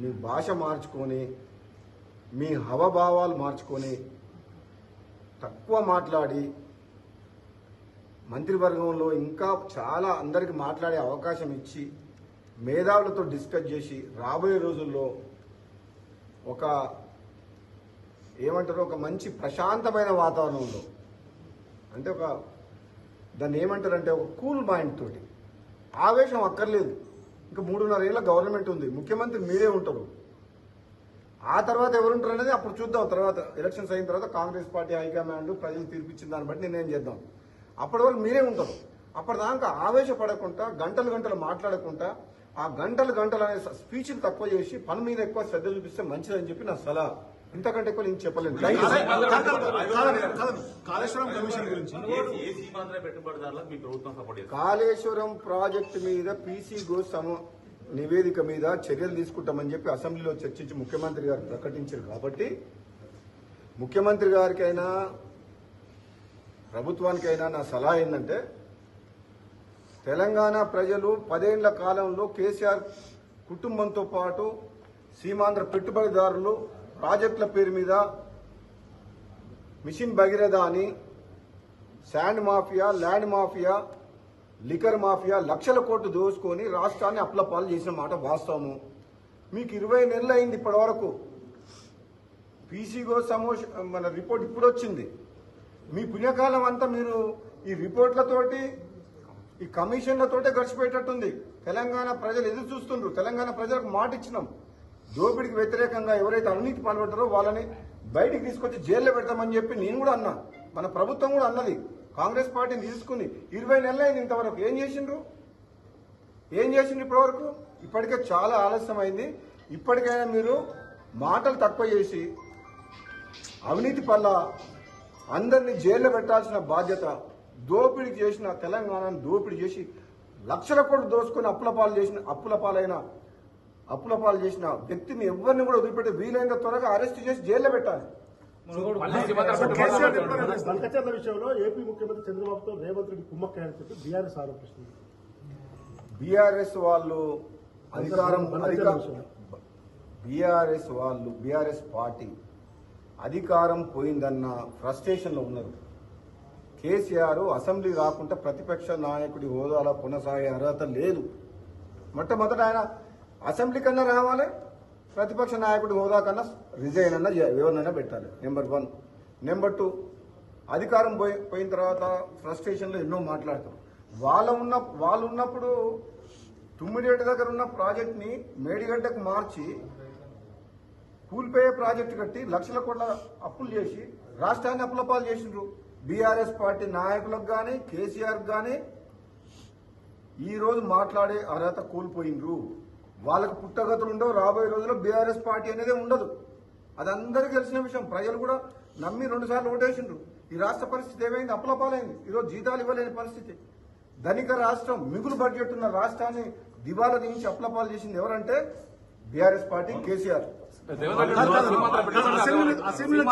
మీ భాష మార్చుకొని మీ హవభావాలు మార్చుకొని తక్కువ మాట్లాడి మంత్రివర్గంలో ఇంకా చాలా అందరికి మాట్లాడే అవకాశం ఇచ్చి మేధావులతో డిస్కస్ చేసి రాబోయే రోజుల్లో ఒక ఏమంటారు ఒక మంచి ప్రశాంతమైన వాతావరణంలో అంటే ఒక దాన్ని ఏమంటారంటే ఒక కూల్ మైండ్ తోటి. ఆవేశం అక్కర్లేదు. ఇంకా మూడున్నర ఏళ్ళ గవర్నమెంట్ ఉంది. ముఖ్యమంత్రి మీరే ఉంటారు. ఆ తర్వాత ఎవరుంటారు అనేది అప్పుడు చూద్దాం. తర్వాత ఎలక్షన్స్ అయిన తర్వాత కాంగ్రెస్ పార్టీ హైకమాండ్ ప్రజలు తీర్పిచ్చిన దాన్ని బట్టి నిర్ణయం చేద్దాం. అప్పటి వరకు మీరే ఉంటారు. అప్పటిదాకా ఆవేశపడకుండా గంటలు గంటలు మాట్లాడకుండా ఆ గంటలు గంటలు అనే స్పీచ్లు తక్కువ చేసి పని మీద ఎక్కువ శ్రద్ధ చూపిస్తే మంచిదని చెప్పి నా సలహా. ఇంతకంటే ఎక్కువ నేను చెప్పలేను. కాళేశ్వరం కమిషన్ గురించి. కాళేశ్వరం ప్రాజెక్టు మీద పీసీ గోసమ నివేదిక మీద చర్యలు తీసుకుంటామని చెప్పి అసెంబ్లీలో చర్చించి ముఖ్యమంత్రి గారు ప్రకటించారు కాబట్టి ముఖ్యమంత్రి గారికైనా ప్రభుత్వానికైనా నా సలహా ఏంటంటే తెలంగాణ ప్రజలు పదేళ్ళ కాలంలో కేసీఆర్ కుటుంబంతో పాటు సీమాంధ్ర పెట్టుబడిదారులు ప్రాజెక్టుల పేరు మీద మిషన్ భగీరథ అని sand mafia land mafia liquor mafia లక్షల కోట్లు దోసుకొని రాష్ట్రాన్ని అప్లపాలు చేసిన మాట వాస్తవము. మీకు ఇరవై నెలలు అయింది ఇప్పటి వరకు పీసీగో సమోష మన రిపోర్ట్ ఇప్పుడు వచ్చింది. మీ పుణ్యకాలం అంతా మీరు ఈ రిపోర్ట్లతోటి ఈ కమిషన్లతోటే గడిచిపోయేటట్టుంది. తెలంగాణ ప్రజలు ఎదురు చూస్తుండ్రు. తెలంగాణ ప్రజలకు మాట ఇచ్చినాం దోపిడికి వ్యతిరేకంగా ఎవరైతే అవినీతి పాల్పడ్డారో వాళ్ళని బయటికి తీసుకొచ్చి జైల్లో పెడతామని చెప్పి నేను కూడా అన్నా. మన ప్రభుత్వం కూడా అన్నది. కాంగ్రెస్ పార్టీని తీసుకుని ఇరవై నెలలు అయింది ఇంతవరకు. ఏం చేసిండ్రు? ఏం చేసిండ్రు ఇప్పటివరకు? ఇప్పటికే చాలా ఆలస్యం అయింది ఇప్పటికైనా మీరు మాటలు తక్కువ చేసి అవినీతి పల్ల అందరినీ జైల్లో పెట్టాల్సిన బాధ్యత దోపిడీ చేసిన తెలంగాణను దోపిడీ చేసి లక్షల కోట్లు దోసుకొని అప్పుల పాలు చేసిన అప్పుల పాలైన అప్పుల పాలు చేసిన వ్యక్తిని ఎవరిని కూడా వదిలిపెట్టి వీలైనంత త్వరగా అరెస్ట్ చేసి జైల్లో పెట్టాలి. విషయంలో ఏపీ ముఖ్యమంత్రి చంద్రబాబుతో రేవంత్ రెడ్డి కుమ్మక్కాయని చెప్పి బీఆర్ఎస్ ఆరోపిస్తుంది. బీఆర్ఎస్ వాళ్ళు అధికారం. బీఆర్ఎస్ వాళ్ళు బీఆర్ఎస్ పార్టీ అధికారం పోయిందన్న ఫ్రస్ట్రేషన్లో ఉన్నారు. కేసీఆర్ అసెంబ్లీ రాకుండా ప్రతిపక్ష నాయకుడి హోదాలో కొనసాగే అర్హత లేదు. మొట్టమొదట ఆయన అసెంబ్లీ కన్నా రావాలి ప్రతిపక్ష నాయకుడు హోదా కన్నా రిజైన్ అన్న చే- ఎవరినైనా పెట్టాలి. నెంబర్ వన్ నెంబర్ టూ అధికారం పోయి పోయిన తర్వాత ఫ్రస్ట్రేషన్లో ఎన్నో మాట్లాడతారు వాళ్ళ ఉన్న వాళ్ళు ఉన్నప్పుడు తుమ్మిడిగడ్డ దగ్గర ఉన్న ప్రాజెక్ట్ని మేడిగడ్డకు మార్చి కూలిపోయే ప్రాజెక్టు కట్టి లక్షల కోట్ల అప్పులు చేసి రాష్ట్రాన్ని అప్పులపాలు చేసిండ్రు. బీఆర్ఎస్ పార్టీ నాయకులకు కానీ కేసీఆర్ కానీ ఈరోజు మాట్లాడే అర్హత కోల్పోయిండ్రు. వాళ్ళకు పుట్టగతులు ఉండవు రాబోయే రోజుల్లో బీఆర్ఎస్ పార్టీ అనేది ఉండదు. అది అందరికీ తెలిసిన విషయం. ప్రజలు కూడా నమ్మి రెండుసార్లు ఓటేసిండ్రు. ఈ రాష్ట్ర పరిస్థితి ఏమైంది? అప్పులపాలైంది. ఈరోజు జీతాలు ఇవ్వలేని పరిస్థితి. ధనిక రాష్ట్రం మిగులు బడ్జెట్ ఉన్న రాష్ట్రాన్ని దివాలా దించి అప్లపాలు చేసింది ఎవరంటే బీఆర్ఎస్ పార్టీ కేసీఆర్. అసెంబ్లీ-